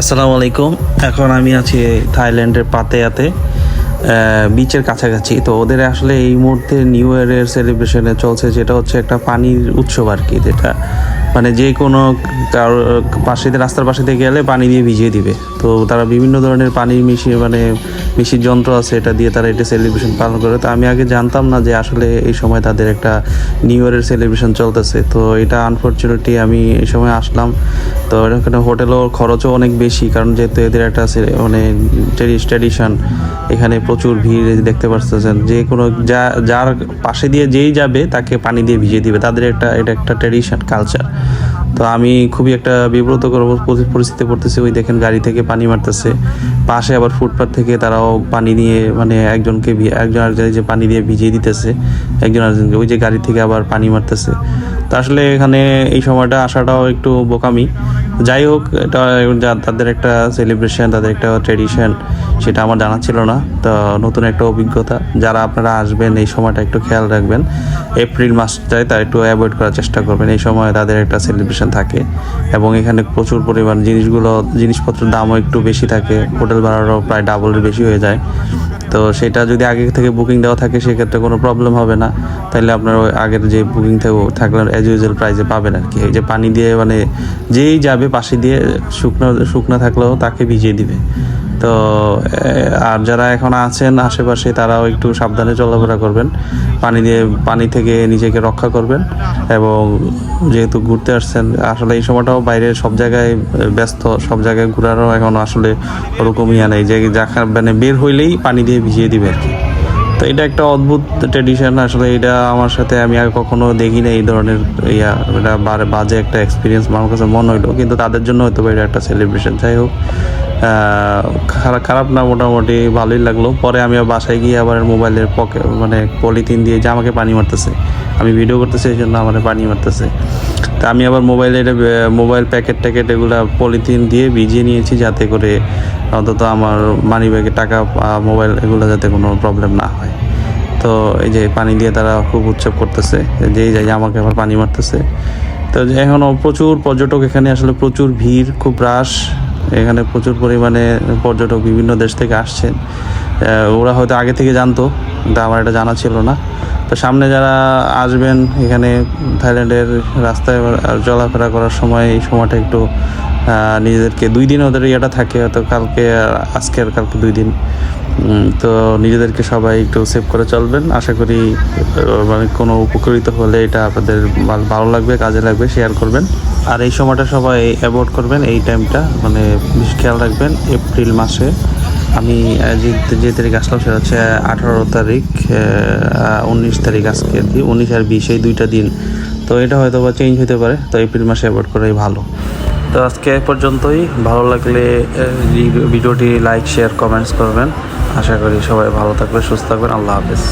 আসসালামু আলাইকুম। এখন আমি আছি থাইল্যান্ডের পাতেয়াতে বিচের কাছাকাছি। তো ওদের আসলে এই মুহূর্তে নিউ ইয়ারের সেলিব্রেশনে চলছে যেটা হচ্ছে একটা পানির উৎসব আর কি, যেটা মানে যে কোনো কারও, পাশে, রাস্তার পাশেতে গেলে পানি দিয়ে ভিজিয়ে দিবে। তো তারা বিভিন্ন ধরনের পানি মিশিয়ে মানে মিশির যন্ত্র আছে, এটা দিয়ে তারা এটা সেলিব্রেশন পালন করে। তো আমি আগে জানতাম না যে আসলে এই সময় তাদের একটা নিউ ইয়ারের সেলিব্রেশন চলতেছে। তো এটা আনফর্চুনেটলি আমি এই সময় আসলাম। তো এখানে হোটেলও খরচও অনেক বেশি, কারণ যেহেতু এদের একটা মানে ট্র্যাডিশন এখানে প্রচুর ভিড় দেখতে পাচ্ছেন যে কোনো যা, যার পাশে দিয়ে যেই যাবে, তাকে পানি দিয়ে ভিজিয়ে দিবে। তাদের একটা, এটা একটা ট্র্যাডিশন কালচার তো আমি খুবই একটা বিব্রতকর পরি- পরিস্থিতি পড়তেছি। ওই দেখেন গাড়ি থেকে পানি মারতেছে। পাশে আবার ফুটপাথ থেকে তারাও পানি নিয়ে মানে একজনকে একজন আরেকজন যে পানি দিয়ে ভিজিয়ে দিতেছে, একজন আরেকজনকে। ওই যে গাড়ি থেকে আবার পানি মারতেছে। তা আসলে এখানে এই সময়টা আসাটাও একটু বোকামি। যাই হোক, এটা তাদের একটা সেলিব্রেশন তাদের একটা ট্রেডিশন সেটা আমার জানা ছিল না। তো নতুন একটা অভিজ্ঞতা। যারা আপনারা আসবেন, এই সময়টা একটু খেয়াল রাখবেন। এপ্রিল মাসটায় তা একটু অ্যাভয়েড করার চেষ্টা করবেন। এই সময় তাদের একটা সেলিব্রেশন থাকে। এবং এখানে প্রচুর পরিমাণ জিনিসগুলো, জিনিসপত্রের দামও একটু বেশি থাকে। হোটেল ভাড়ারও প্রায় ডাবলের বেশি হয়ে যায়। তো সেটা যদি আগে থেকে বুকিং দেওয়া থাকে, সেক্ষেত্রে কোনো প্রবলেম হবে না। তাহলে আপনার ওই আগের যে বুকিং থেকে থাকলে অ্যাজ ইউজুয়াল প্রাইসে পাবেন আর কি। এই যে পানি দিয়ে মানে যেই যাবে পাশে দিয়ে শুকনো শুকনো থাকলেও তাকে ভিজিয়ে দিবে। তো আর যারা এখন আছেন আশেপাশে, তারাও একটু সাবধানে চলাফেরা করবেন। পানি দিয়ে, পানি থেকে নিজেকে রক্ষা করবেন এবং যেহেতু ঘুরতে আসছেন, আসলে এই সময়টাও বাইরে সব জায়গায় ব্যস্ত, সব জায়গায় ঘোরারও এখন আসলে ওরকম ইয়া নেই। যে যা মানে বের হইলেই পানি দিয়ে ভিজিয়ে দিবে আর কি। তো এটা একটা অদ্ভুত ট্রেডিশন আসলে এটা আমার সাথে আমি আর কখনো দেখি না এই ধরনের ইয়া, এটা বাজে একটা এক্সপিরিয়েন্স আমার কাছে মনে হইল, কিন্তু তাদের জন্য হয়তো এটা একটা সেলিব্রেশন যাই হোক খারাপ খারাপ না মোটামুটি, ভালোই লাগল। পরে আমি বাসায় গিয়ে আবার মোবাইলের পকে মানে পলিথিন দিয়ে যে আমাকে পানি মারতেছে, আমি ভিডিও করতেছি, এই জন্য আমার পানি মারতেছে। আমি আবার মোবাইলের মোবাইল প্যাকেট ট্যাকেট এগুলো পলিথিন দিয়ে ভিজিয়ে নিয়েছি যাতে করে অন্তত আমার মানি ব্যাগে টাকা মোবাইল এগুলো যাতে কোনো প্রবলেম না হয়। তো এই যে পানি দিয়ে তারা খুব উৎসব করতেছে যেই যাই আমাকে আবার পানি মারতেছে। তো এখনও প্রচুর পর্যটক এখানে, আসলে প্রচুর ভিড়, খুব রাশ এখানে প্রচুর পরিমাণে পর্যটক বিভিন্ন দেশ থেকে আসছেন। ওরা হয়তো আগে থেকে জানতো, কিন্তু আমার এটা জানা ছিল না। তো সামনে যারা আসবেন এখানে থাইল্যান্ডের রাস্তায় চলাফেরা করার সময় এই সময়টা একটু নিজেদেরকে দুই দিন ওদের ইয়েটা থাকে, হয়তো কালকে আজকে আর কালকে দুই দিন। তো নিজেদেরকে সবাই একটু সেভ করে চলবেন। আশা করি মানে কোনো উপকৃত হলে এটা আপনাদের ভালো লাগবে, কাজে লাগবে শেয়ার করবেন। আর এই সময়টা সবাই অ্যাভয়েড করবেন, এই টাইমটা মানে খেয়াল রাখবেন, এপ্রিল মাসে। আমি যে তারিখ আসলাম সেটা হচ্ছে আঠারো তারিখ উনিশ তারিখ আজকে আর কি, উনিশ আর বিশ, এই দুইটা দিন। তো এটা হয়তো বা চেঞ্জ হতে পারে, তো এপ্রিল মাসে অ্যাভয়েড করাই ভালো। তো আজকে পর্যন্তই, ভালো লাগলে ভিডিওটি লাইক শেয়ার কমেন্টস করবেন। আশা করি সবাই ভালো থাকবে সুস্থ থাকবেন, আল্লাহ হাফেজ।